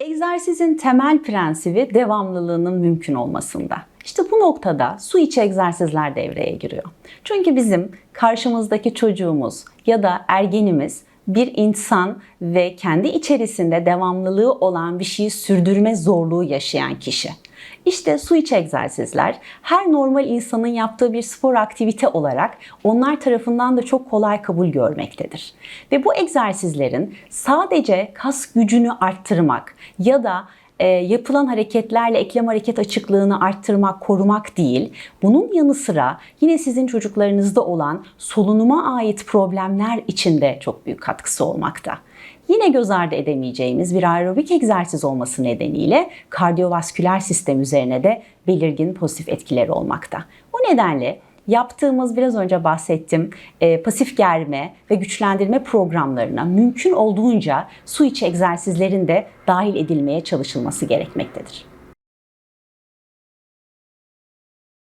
Egzersizin temel prensibi devamlılığının mümkün olmasında. İşte bu noktada su içi egzersizler devreye giriyor. Çünkü bizim karşımızdaki çocuğumuz ya da ergenimiz bir insan ve kendi içerisinde devamlılığı olan bir şeyi sürdürme zorluğu yaşayan kişi. İşte içi egzersizler her normal insanın yaptığı bir spor aktivite olarak onlar tarafından da çok kolay kabul görmektedir. Ve bu egzersizlerin sadece kas gücünü arttırmak ya da e, yapılan hareketlerle eklem hareket açıklığını arttırmak, korumak değil. Bunun yanı sıra yine sizin çocuklarınızda olan solunuma ait problemler için de çok büyük katkısı olmakta. Yine göz ardı edemeyeceğimiz bir aerobik egzersiz olması nedeniyle kardiyovasküler sistem üzerine de belirgin pozitif etkileri olmakta. O nedenle yaptığımız biraz önce bahsettim e, pasif germe ve güçlendirme programlarına mümkün olduğunca su içi egzersizlerin de dahil edilmeye çalışılması gerekmektedir.